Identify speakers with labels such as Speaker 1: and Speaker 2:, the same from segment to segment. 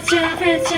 Speaker 1: friends, friends,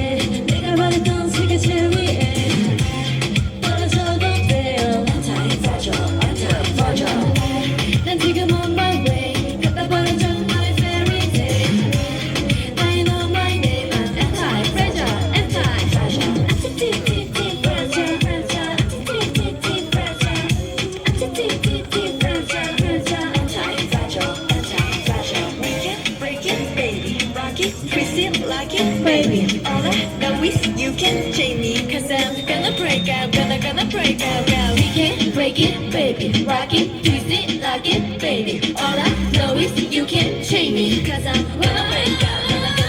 Speaker 1: it, Chrissy like it, baby. All I now wish you can change me, cause I'm gonna break out, gonna, gonna break out, girl. We can break it, baby. Rock it, twist it, like it, baby. All I know is you can change me, cause I'm gonna break out, gonna break out.